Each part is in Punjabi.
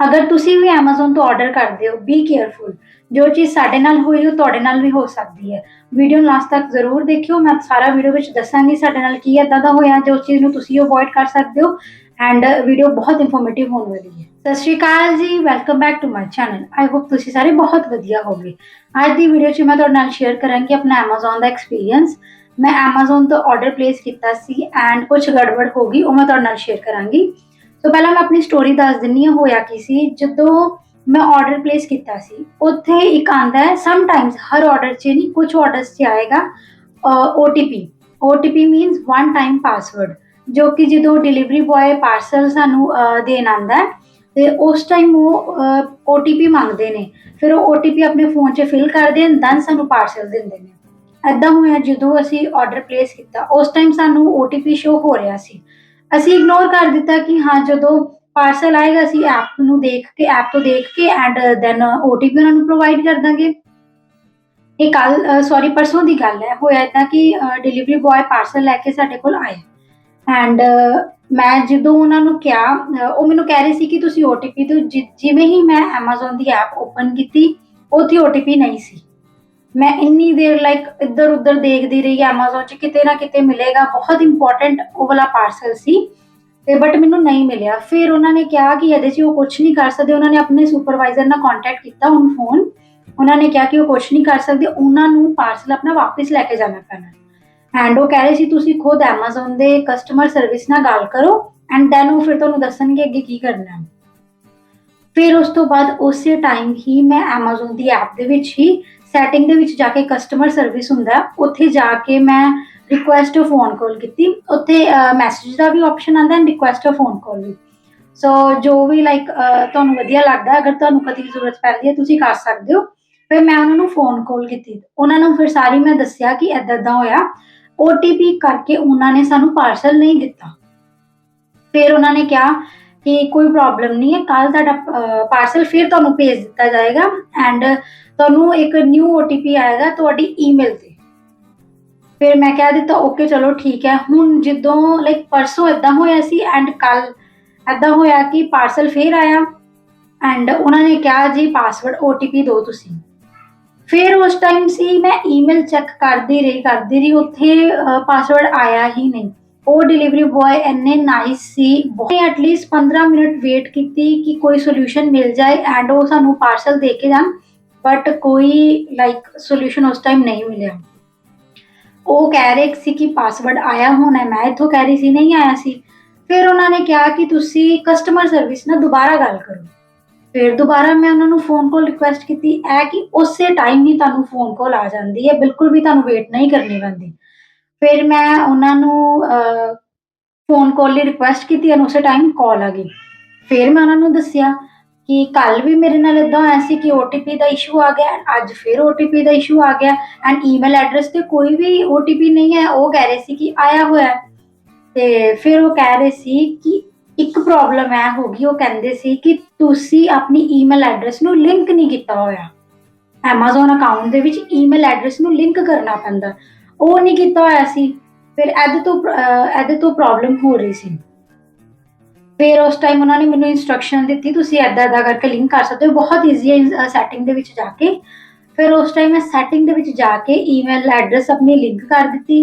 ਅਗਰ ਤੁਸੀਂ ਵੀ Amazon ਤੋਂ ਆਰਡਰ ਕਰਦੇ ਹੋ ਬੀ ਕੇਅਰਫੁਲ ਜੋ ਚੀਜ਼ ਸਾਡੇ ਨਾਲ ਹੋਈ, ਉਹ ਤੁਹਾਡੇ ਨਾਲ ਵੀ ਹੋ ਸਕਦੀ ਹੈ। ਵੀਡੀਓ ਨੂੰ ਲਾਸਟ ਤੱਕ ਜ਼ਰੂਰ ਦੇਖਿਓ। ਮੈਂ ਸਾਰਾ ਵੀਡੀਓ ਵਿੱਚ ਦੱਸਾਂਗੀ ਸਾਡੇ ਨਾਲ ਕੀ ਏਦਾਂ ਦਾ ਹੋਇਆ, ਜੋ ਚੀਜ਼ ਨੂੰ ਤੁਸੀਂ ਅਵੋਇਡ ਕਰ ਸਕਦੇ ਹੋ। ਐਂਡ ਵੀਡੀਓ ਬਹੁਤ ਇਨਫੋਰਮੇਟਿਵ ਹੋਣ ਵਾਲੀ ਹੈ। ਸਤਿ ਸ਼੍ਰੀ ਅਕਾਲ ਜੀ। Welcome back to my channel I hope ਤੁਸੀਂ ਸਾਰੇ ਬਹੁਤ ਵਧੀਆ ਹੋਗੇ ਅੱਜ ਦੀ ਵੀਡੀਓ 'ਚ ਮੈਂ ਤੁਹਾਡੇ ਨਾਲ ਸ਼ੇਅਰ ਕਰਾਂਗੀ ਆਪਣਾ Amazon ਦਾ ਐਕਸਪੀਰੀਅੰਸ ਮੈਂ Amazon ਤੋਂ ਆਰਡਰ ਪਲੇਸ ਕੀਤਾ ਸੀ ਐਂਡ ਕੁਝ ਗੜਬੜ ਹੋ ਗਈ, ਉਹ ਮੈਂ ਤੁਹਾਡੇ ਨਾਲ ਸ਼ੇਅਰ ਕਰਾਂਗੀ। ਸੋ ਪਹਿਲਾਂ ਮੈਂ ਆਪਣੀ ਸਟੋਰੀ ਦੱਸ ਦਿੰਨੀ ਹਾਂ ਹੋਇਆ ਕੀ ਸੀ। ਜਦੋਂ ਮੈਂ ਆਰਡਰ ਪਲੇਸ ਕੀਤਾ ਸੀ, ਉੱਥੇ ਇੱਕ ਆਂਦਾ ਹੈ ਸਮ ਟਾਈਮਸ ਹਰ ਆਰਡਰ 'ਚ ਨਹੀਂ ਕੁਝ ਆਰਡਰਸ 'ਚ ਆਏਗਾ OTP OTP means one time password ਜੋ ਕਿ ਜਦੋਂ ਡਿਲੀਵਰੀ ਬॉय ਪਾਰਸਲ ਸਾਨੂੰ ਦੇਣ ਆਂਦਾ ਹੈ, ਤੇ ਉਸ ਟਾਈਮ ਉਹ OTP ਮੰਗਦੇ ਨੇ। ਫਿਰ ਉਹ OTP ਆਪਣੇ ਫੋਨ 'ਚ ਫਿਲ ਕਰਦੇ ਨੇ ਦੈਨ ਸਾਨੂੰ ਪਾਰਸਲ ਦਿੰਦੇ ਨੇ। ਐਦਾਂ ਹੋਇਆ ਜਦੋਂ ਅਸੀਂ ਆਰਡਰ ਪਲੇਸ ਕੀਤਾ, ਉਸ ਟਾਈਮ ਸਾਨੂੰ OTP ਸ਼ੋ ਹੋ ਰਿਹਾ ਸੀ। ਅਸੀਂ ਇਗਨੋਰ ਕਰ ਦਿੱਤਾ ਕਿ ਹਾਂ ਜਦੋਂ ਪਾਰਸਲ ਆਏਗਾ, ਅਸੀਂ ਐਪ ਨੂੰ ਦੇਖ ਕੇ ਐਪ ਤੋਂ ਦੇਖ ਕੇ ਐਂਡ ਦੈਨ OTP ਉਹਨਾਂ ਨੂੰ ਪ੍ਰੋਵਾਈਡ ਕਰ ਦਾਂਗੇ। ਇਹ ਕੱਲ ਸੌਰੀ ਪਰਸੋਂ ਦੀ ਗੱਲ ਹੈ। ਹੋਇਆ ਇਦਾਂ ਕਿ ਡਿਲੀਵਰੀ ਬॉय ਪਾਰਸਲ ਲੈ ਕੇ ਸਾਡੇ ਕੋਲ ਆਇਆ ਐਂਡ ਮੈਂ ਜਦੋਂ ਉਹਨਾਂ ਨੂੰ ਕਿਹਾ ਉਹ ਮੈਨੂੰ ਕਹਿ ਰਹੇ ਸੀ ਕਿ ਤੁਸੀਂ OTP ਤੋਂ ਜਿ- ਜਿਵੇਂ ਹੀ ਮੈਂ Amazon ਦੀ ਐਪ ਓਪਨ ਕੀਤੀ ਉੱਥੇ OTP ਨਹੀਂ ਸੀ। ਮੈਂ ਇੰਨੀ ਦੇਰ ਲਾਈਕ ਇੱਧਰ ਉੱਧਰ ਦੇਖਦੀ ਰਹੀ, Amazon 'ਚ ਕਿਤੇ ਨਾ ਕਿਤੇ ਮਿਲੇਗਾ, ਬਹੁਤ ਇੰਪੋਰਟੈਂਟ ਉਹ ਵਾਲਾ ਪਾਰਸਲ ਸੀ, ਤੇ ਬਟ ਮੈਨੂੰ ਨਹੀਂ ਮਿਲਿਆ। ਫਿਰ ਉਹਨਾਂ ਨੇ ਕਿਹਾ ਕਿ ਇਹਦੇ 'ਚ ਉਹ ਕੁਝ ਨਹੀਂ ਕਰ ਸਕਦੇ, ਉਹਨਾਂ ਨੇ ਆਪਣੇ ਸੁਪਰਵਾਈਜ਼ਰ ਨਾਲ ਕੰਟੈਕਟ ਕੀਤਾ ਔਨ ਫੋਨ ਉਹਨਾਂ ਨੇ ਕਿਹਾ ਕਿ ਉਹ ਕੁਝ ਨਹੀਂ ਕਰ ਸਕਦੇ, ਉਹਨਾਂ ਨੂੰ ਪਾਰਸਲ ਆਪਣਾ ਵਾਪਸ ਲੈ ਕੇ ਜਾਣਾ ਪੈਣਾ। ਐਂਡ ਉਹ ਕਹਿ ਰਹੇ ਸੀ, ਤੁਸੀਂ ਖੁਦ Amazon ਦੇ ਕਸਟਮਰ ਸਰਵਿਸ ਨਾਲ ਗੱਲ ਕਰੋ ਐਂਡ ਦੈਨ ਉਹ ਫਿਰ ਤੁਹਾਨੂੰ ਦੱਸਣਗੇ ਅੱਗੇ ਕੀ ਕਰਨਾ ਹੈ। ਫਿਰ ਉਸ ਤੋਂ ਬਾਅਦ ਉਸੇ ਟਾਈਮ ਹੀ ਮੈਂ Amazon ਦੀ ਐਪ ਦੇ ਵਿੱਚ ਹੀ ਸੈਟਿੰਗ ਦੇ ਵਿੱਚ ਜਾ ਕੇ ਕਸਟਮਰ ਸਰਵਿਸ ਹੁੰਦਾ, ਉੱਥੇ ਜਾ ਕੇ ਮੈਂ ਰਿਕੁਐਸਟ ਫੋਨ ਕਾਲ ਕੀਤੀ। ਉੱਥੇ ਮੈਸੇਜ ਦਾ ਵੀ ਆਪਸ਼ਨ ਆਉਂਦਾ ਹੈ ਰਿਕੁਐਸਟ ਫੋਨ ਕਾਲ ਵੀ। ਸੋ ਜੋ ਵੀ ਲਾਈਕ ਤੁਹਾਨੂੰ ਵਧੀਆ ਲੱਗਦਾ, ਅਗਰ ਤੁਹਾਨੂੰ ਕਦੀ ਜ਼ਰੂਰਤ ਪੈਂਦੀ ਹੈ, ਤੁਸੀਂ ਕਰ ਸਕਦੇ ਹੋ। ਫਿਰ ਮੈਂ ਉਹਨਾਂ ਨੂੰ ਫੋਨ ਕਾਲ ਕੀਤੀ। ਉਹਨਾਂ ਨੂੰ ਫਿਰ ਸਾਰੀ ਮੈਂ ਦੱਸਿਆ ਕਿ ਏਦਾਂ ਏਦਾਂ ਹੋਇਆ। OTP ਕਰਕੇ ਉਹਨਾਂ ਨੇ ਸਾਨੂੰ ਪਾਰਸਲ ਨਹੀਂ ਦਿੱਤਾ। ਫਿਰ ਉਹਨਾਂ ਨੇ ਕਿਹਾ ਕਿ ਕੋਈ ਪ੍ਰੋਬਲਮ ਨਹੀਂ ਹੈ ਕੱਲ ਤੁਹਾਡਾ ਪਾਰਸਲ ਫਿਰ ਤੁਹਾਨੂੰ ਭੇਜ ਦਿੱਤਾ ਜਾਏਗਾ। ਐਂਡ ਤੁਹਾਨੂੰ ਇੱਕ ਨਿਊ OTP ਆਏਗਾ ਤੁਹਾਡੀ ਈਮੇਲ ਤੇ। ਫਿਰ ਮੈਂ ਕਹਿ ਦਿੱਤਾ ਓਕੇ ਚਲੋ ਠੀਕ ਹੈ। ਹੁਣ ਜਦੋਂ ਲਾਈਕ ਪਰਸੋਂ ਇਦਾਂ ਹੋਇਆ ਸੀ ਐਂਡ ਕੱਲ ਇਦਾਂ ਹੋਇਆ ਕਿ ਪਾਰਸਲ ਫੇਰ ਆਇਆ ਐਂਡ ਉਹਨਾਂ ਨੇ ਕਿਹਾ ਜੀ ਪਾਸਵਰਡ OTP ਦਿਓ ਤੁਸੀਂ। ਫਿਰ ਉਸ ਟਾਈਮ ਸੀ, ਮੈਂ ਈਮੇਲ ਚੈੱਕ ਕਰਦੀ ਰਹੀ ਕਰਦੀ ਰਹੀ, ਉੱਥੇ ਪਾਸਵਰਡ ਆਇਆ ਹੀ ਨਹੀਂ। ਉਹ ਡਿਲੀਵਰੀ ਬॉय ਇੰਨੇ ਨਾਈਸ ਸੀ, ਬਹੁਤ ਐਟਲੀਸਟ 15 ਮਿੰਟ ਵੇਟ ਕੀਤੀ ਕਿ ਕੋਈ ਸੋਲੂਸ਼ਨ ਮਿਲ ਜਾਏ ਐਂਡ ਉਹ ਸਾਨੂੰ ਪਾਰਸਲ ਦੇ ਕੇ ਜਾਣ। ਬਟ ਕੋਈ ਲਾਈਕ ਸੋਲੂਸ਼ਨ ਉਸ ਟਾਈਮ ਨਹੀਂ ਮਿਲਿਆ। ਉਹ ਕਹਿ ਰਹੇ ਸੀ ਕਿ ਪਾਸਵਰਡ ਆਇਆ ਹੋਣਾ ਮੈਂ ਇੱਥੋਂ ਕਹਿ ਰਹੀ ਸੀ, ਨਹੀਂ ਆਇਆ ਸੀ। ਫਿਰ ਉਹਨਾਂ ਨੇ ਕਿਹਾ ਕਿ ਤੁਸੀਂ ਕਸਟਮਰ ਸਰਵਿਸ ਨਾਲ ਦੁਬਾਰਾ ਗੱਲ ਕਰੋ। ਫਿਰ ਦੁਬਾਰਾ ਮੈਂ ਉਹਨਾਂ ਨੂੰ ਫੋਨ ਕਾਲ ਰਿਕੁਐਸਟ ਕੀਤੀ। ਇਹ ਕਿ ਉਸੇ ਟਾਈਮ ਹੀ ਤੁਹਾਨੂੰ ਫੋਨ ਕਾਲ ਆ ਜਾਂਦੀ ਹੈ। ਬਿਲਕੁਲ ਵੀ ਤੁਹਾਨੂੰ ਵੇਟ ਨਹੀਂ ਕਰਨੀ ਪੈਂਦੀ। ਫਿਰ ਮੈਂ ਉਹਨਾਂ ਨੂੰ ਫੋਨ ਕਾਲ ਲਈ ਰਿਕੁਐਸਟ ਕੀਤੀ ਐਂਡ ਉਸੇ ਟਾਈਮ ਕਾਲ ਆ ਗਈ। ਫਿਰ ਮੈਂ ਉਹਨਾਂ ਨੂੰ ਦੱਸਿਆ ਕਿ ਕੱਲ ਵੀ ਮੇਰੇ ਨਾਲ ਇਦਾਂ ਹੋਇਆ ਸੀ ਕਿ OTP ਦਾ ਇਸ਼ੂ ਆ ਗਿਆ, ਅੱਜ ਫਿਰ OTP ਦਾ ਇਸ਼ੂ ਆ ਗਿਆ ਐਂਡ ਈਮੇਲ ਐਡਰੈਸ ਤੇ ਕੋਈ ਵੀ OTP ਨਹੀਂ ਹੈ, ਉਹ ਕਹਿ ਰਹੇ ਸੀ ਕਿ ਆਇਆ ਹੋਇਆ ਹੈ। ਤੇ ਫਿਰ ਉਹ ਕਹਿ ਰਹੇ ਸੀ ਕਿ ਇੱਕ ਪ੍ਰੋਬਲਮ ਹੈ ਹੋ ਗਈ, ਉਹ ਕਹਿੰਦੇ ਸੀ ਕਿ ਤੁਸੀਂ ਆਪਣੀ ਈਮੇਲ ਐਡਰੈਸ ਨੂੰ ਲਿੰਕ ਨਹੀਂ ਕੀਤਾ ਹੋਇਆ। Amazon ਅਕਾਊਂਟ ਦੇ ਵਿੱਚ ਈਮੇਲ ਐਡਰੈਸ ਨੂੰ ਲਿੰਕ ਕਰਨਾ ਪੈਂਦਾ। ਉਹ ਨਹੀਂ ਕੀਤਾ ਹੋਇਆ ਸੀ। ਫਿਰ ਇਹਦੇ ਤੋਂ ਇਹਦੇ ਤੋਂ ਪ੍ਰੋਬਲਮ ਹੋ ਰਹੀ ਸੀ। ਫਿਰ ਉਸ ਟਾਈਮ ਉਹਨਾਂ ਨੇ ਮੈਨੂੰ ਇਨਸਟਰਕਸ਼ਨ ਦਿੱਤੀ, ਤੁਸੀਂ ਐਦਾਂ ਐਦਾਂ ਕਰਕੇ ਲਿੰਕ ਕਰ ਸਕਦੇ ਹੋ, ਬਹੁਤ ਈਜ਼ੀ ਹੈ ਸੈਟਿੰਗ ਦੇ ਵਿੱਚ ਜਾ ਕੇ। ਫਿਰ ਉਸ ਟਾਈਮ ਮੈਂ ਸੈਟਿੰਗ ਦੇ ਵਿੱਚ ਜਾ ਕੇ ਈਮੇਲ ਐਡਰੈਸ ਆਪਣੀ ਲਿੰਕ ਕਰ ਦਿੱਤੀ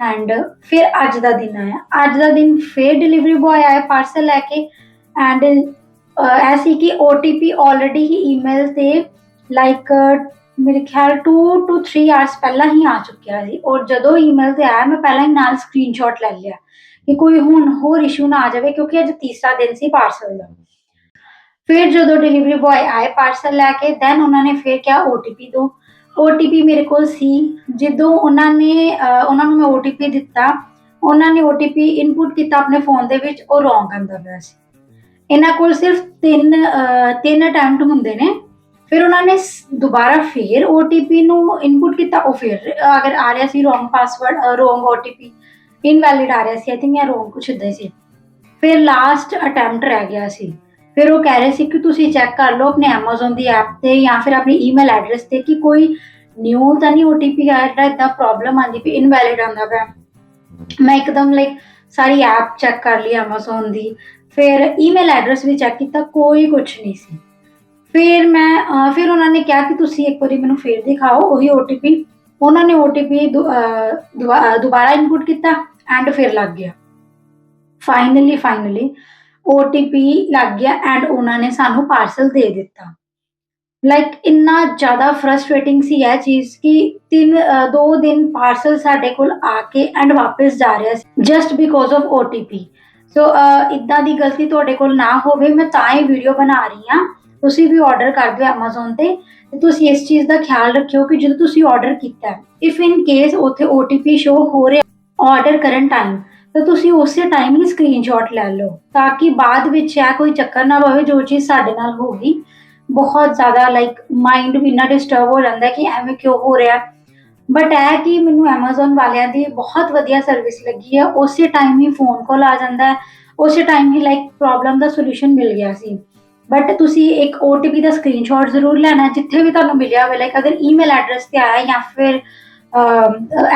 ਐਂਡ ਫਿਰ ਅੱਜ ਦਾ ਦਿਨ ਆਇਆ। ਅੱਜ ਦਾ ਦਿਨ ਫਿਰ ਡਿਲੀਵਰੀ ਬॉय ਆਇਆ ਪਾਰਸਲ ਲੈ ਕੇ ਐਂਡ ਐਸੀ ਕਿ OTP ਆਲਰੇਡੀ ਹੀ ਈਮੇਲ ਤੇ ਲਾਈਕ ਮੇਰੇ ਖਿਆਲ 2 ਟੂ 3 ਆਵਰਸ ਪਹਿਲਾਂ ਹੀ ਆ ਚੁੱਕਿਆ ਸੀ। ਔਰ ਜਦੋਂ ਈਮੇਲ ਤੇ ਆਇਆ, ਮੈਂ ਪਹਿਲਾਂ ਹੀ ਨਾਲ ਸਕਰੀਨਸ਼ਾਟ ਲੈ ਲਿਆ। ਕਿ ਕੋਈ ਹੁਣ ਹੋਰ ਇਸ਼ੂ ਨਾ ਆ ਜਾਵੇ ਕਿਉਂਕਿ ਅੱਜ ਤੀਸਰਾ ਦਿਨ ਸੀ ਪਾਰਸਲ ਦਾ। ਫਿਰ ਜਦੋਂ ਡਿਲੀਵਰੀ ਬॉय ਆਏ ਪਾਰਸਲ ਲੈ ਕੇ ਦੈਨ ਉਹਨਾਂ ਨੇ ਫਿਰ ਕਿਹਾ OTP ਦਿਓ OTP ਮੇਰੇ ਕੋਲ ਸੀ। ਜਦੋਂ ਉਹਨਾਂ ਨੇ ਉਹਨਾਂ ਨੂੰ ਮੈਂ OTP ਦਿੱਤਾ, ਉਹਨਾਂ ਨੇ OTP ਇਨਪੁਟ ਕੀਤਾ ਆਪਣੇ ਫੋਨ ਦੇ ਵਿੱਚ, ਉਹ ਰੋਂਗ ਆਂਦਾ ਪਿਆ ਸੀ। ਇਹਨਾਂ ਕੋਲ ਸਿਰਫ ਤਿੰਨ ਤਿੰਨ ਅਟੈਂਪਟ ਹੁੰਦੇ ਨੇ। ਫਿਰ ਉਹਨਾਂ ਨੇ ਸ- ਦੁਬਾਰਾ ਫਿਰ OTP ਨੂੰ ਇਨਪੁਟ ਕੀਤਾ, ਉਹ ਫਿਰ ਅਗਰ ਆ ਰਿਹਾ ਸੀ wrong password wrong OTP invalid ਆ ਰਿਹਾ ਸੀ ਆਈ ਥਿੰਕ ਇਹ ਰੋਂਗ ਕੁਛ ਇਦਾਂ ਸੀ। ਫਿਰ ਲਾਸਟ ਅਟੈਂਪਟ ਰਹਿ ਗਿਆ ਸੀ। ਫਿਰ ਉਹ ਕਹਿ ਰਹੇ ਸੀ ਕਿ ਤੁਸੀਂ ਚੈੱਕ ਕਰ ਲਓ ਆਪਣੇ Amazon ਦੀ ਐਪ ਤੇ ਜਾਂ ਫਿਰ ਆਪਣੀ ਈਮੇਲ ਐਡਰੈਸ ਤੇ ਕਿ ਕੋਈ ਨਿਊ ਤਾਂ ਨਹੀਂ OTP ਆਇਆ ਜਿਹੜਾ ਇਦਾਂ ਪ੍ਰੋਬਲਮ ਆਂਦੀ ਪਈ ਇਨਵੈਲਿਡ ਆਂਦਾ ਪਿਆ। ਮੈਂ ਇੱਕਦਮ ਲਾਈਕ ਸਾਰੀ ਐਪ ਚੈੱਕ ਕਰ ਲਈ Amazon ਦੀ। ਫਿਰ ਈਮੇਲ ਐਡਰੈਸ ਵੀ ਚੈੱਕ ਕੀਤਾ, ਕੋਈ ਕੁਝ ਨਹੀਂ ਸੀ। ਫਿਰ ਮੈਂ ਫਿਰ ਉਹਨਾਂ ਨੇ ਕਿਹਾ ਕਿ ਤੁਸੀਂ ਇੱਕ ਵਾਰੀ ਮੈਨੂੰ ਫੇਰ ਦਿਖਾਓ, ਉਹੀ OTP ਉਹਨਾਂ ਨੇ OTP ਦੁ- ਅਹ, ਦੁਬਾਰਾ ਇਨਪੁਟ ਕੀਤਾ ਐਂਡ ਫਿਰ ਲੱਗ ਗਿਆ। ਫਾਈਨਲੀ ਫਾਈਨਲੀ OTP ਲੱਗ ਗਿਆ ਐਂਡ ਉਹਨਾਂ ਨੇ ਸਾਨੂੰ ਪਾਰਸਲ ਦੇ ਦਿੱਤਾ। ਲਾਈਕ ਇੰਨਾ ਜ਼ਿਆਦਾ ਫਰਸਟ੍ਰੇਟਿੰਗ ਸੀ ਇਹ ਚੀਜ਼ ਕਿ ਤਿੰਨ ਦੋ ਦਿਨ ਪਾਰਸਲ ਸਾਡੇ ਕੋਲ ਆ ਕੇ ਐਂਡ ਵਾਪਸ ਜਾ ਰਿਹਾ ਸੀ just because of OTP so ਇਦਾਂ ਦੀ ਗਲਤੀ ਤੁਹਾਡੇ ਕੋਲ ਨਾ ਹੋਵੇ ਮੈਂ ਤਾਂ ਹੀ ਵੀਡੀਓ ਬਣਾ ਰਹੀ ਹਾਂ। ਤੁਸੀਂ ਵੀ ਆਰਡਰ ਕਰ ਦਿਓ Amazon ਤੇ ਤੇ ਤੁਸੀਂ ਇਸ ਚੀਜ਼ ਦਾ ਖਿਆਲ ਰੱਖਿਓ ਕਿ ਜਦੋਂ ਤੁਸੀਂ ਆਰਡਰ ਕੀਤਾ ਇਫ ਇਨ ਕੇਸ ਉੱਥੇ OTP ਸ਼ੋ ਹੋ ਰਿਹਾ ਆਰਡਰ ਕਰਨ ਟਾਈਮ ਤਾਂ ਤੁਸੀਂ ਉਸੇ ਟਾਈਮ ਹੀ ਸਕਰੀਨਸ਼ਾਟ ਲੈ ਲਓ, ਤਾਂ ਕਿ ਬਾਅਦ ਵਿੱਚ ਇਹ ਕੋਈ ਚੱਕਰ ਨਾ ਪਵੇ ਜੋ ਚੀਜ਼ ਸਾਡੇ ਨਾਲ ਹੋ ਗਈ। ਬਹੁਤ ਜ਼ਿਆਦਾ ਲਾਈਕ ਮਾਈਂਡ ਵੀ ਨਾ ਡਿਸਟਰਬ ਹੋ ਜਾਂਦਾ ਕਿ ਐਵੇਂ ਕਿਉਂ ਹੋ ਰਿਹਾ। ਬਟ ਇਹ ਕਿ ਮੈਨੂੰ Amazon ਵਾਲਿਆਂ ਦੀ ਬਹੁਤ ਵਧੀਆ ਸਰਵਿਸ ਲੱਗੀ ਹੈ, ਉਸੇ ਟਾਈਮ ਹੀ ਫੋਨ ਕਾਲ ਆ ਜਾਂਦਾ ਹੈ ਉਸੇ ਟਾਈਮ ਹੀ ਲਾਈਕ ਪ੍ਰੋਬਲਮ ਦਾ ਸੋਲੂਸ਼ਨ ਮਿਲ ਗਿਆ ਸੀ। ਬਟ ਤੁਸੀਂ ਇੱਕ OTP ਦਾ ਸਕਰੀਨਸ਼ਾਟ ਜ਼ਰੂਰ ਲੈਣਾ, ਜਿੱਥੇ ਵੀ ਤੁਹਾਨੂੰ ਮਿਲਿਆ ਹੋਵੇ ਲਾਈਕ ਅਗਰ ਈਮੇਲ ਐਡਰੈਸ ਤੇ ਆਇਆ ਜਾਂ ਫਿਰ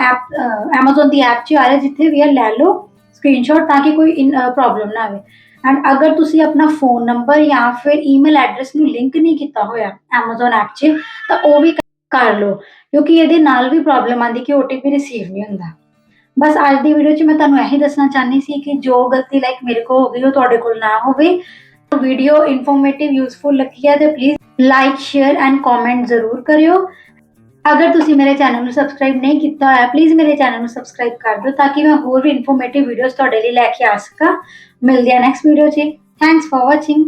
ਐਪ Amazon ਦੀ ਐਪ 'ਚ ਆ ਰਿਹਾ ਜਿੱਥੇ ਵੀ ਹੈ ਲੈ ਲਓ ਸਕਰੀਨਸ਼ਾਟ ਤਾਂ ਕਿ ਕੋਈ ਪ੍ਰੋਬਲਮ ਨਾ ਆਵੇ। ਐਂਡ ਅਗਰ ਤੁਸੀਂ ਆਪਣਾ ਫੋਨ ਨੰਬਰ ਜਾਂ ਫਿਰ ਈਮੇਲ ਐਡਰੈਸ ਨੂੰ ਲਿੰਕ ਨਹੀਂ ਕੀਤਾ ਹੋਇਆ Amazon ਐਪ 'ਚ, ਤਾਂ ਉਹ ਵੀ ਕਰ ਲਓ, ਕਿਉਂਕਿ ਇਹਦੇ ਨਾਲ ਵੀ ਪ੍ਰੋਬਲਮ ਆਉਂਦੀ ਕਿ OTP ਰਿਸੀਵ ਨਹੀਂ ਹੁੰਦਾ। ਬਸ ਅੱਜ ਦੀ ਵੀਡੀਓ 'ਚ ਮੈਂ ਤੁਹਾਨੂੰ ਇਹੀ ਦੱਸਣਾ ਚਾਹਨੀ ਸੀ ਕਿ ਜੋ ਗਲਤੀ ਲਾਈਕ ਮੇਰੇ ਕੋਲ ਹੋ ਗਈ, ਉਹ ਤੁਹਾਡੇ ਕੋਲ ਨਾ ਹੋਵੇ। ਵੀਡੀਓ ਇਨਫੋਰਮੇਟਿਵ ਯੂਜ਼ਫੁਲ ਲੱਗੀ ਹੈ ਤੇ please like share and comment ਜ਼ਰੂਰ ਕਰਿਓ ਅਗਰ ਤੁਸੀਂ ਮੇਰੇ ਚੈਨਲ ਨੂੰ ਸਬਸਕ੍ਰਾਈਬ ਨਹੀਂ ਕੀਤਾ ਹੋਇਆ ਪਲੀਜ਼ ਮੇਰੇ ਚੈਨਲ ਨੂੰ ਸਬਸਕ੍ਰਾਈਬ ਕਰ ਦਿਓ ਤਾਂ ਕਿ ਮੈਂ ਹੋਰ ਵੀ ਇਨਫੋਰਮੇਟਿਵ ਵੀਡੀਓਜ਼ ਤੁਹਾਡੇ ਲਈ ਲੈ ਕੇ ਆ ਸਕਾਂ ਮਿਲਦੇ ਹਾਂ ਨੈਕਸਟ ਵੀਡੀਓ 'ਚ ਥੈਂਕਸ ਫॉर ਵਾਚਿੰਗ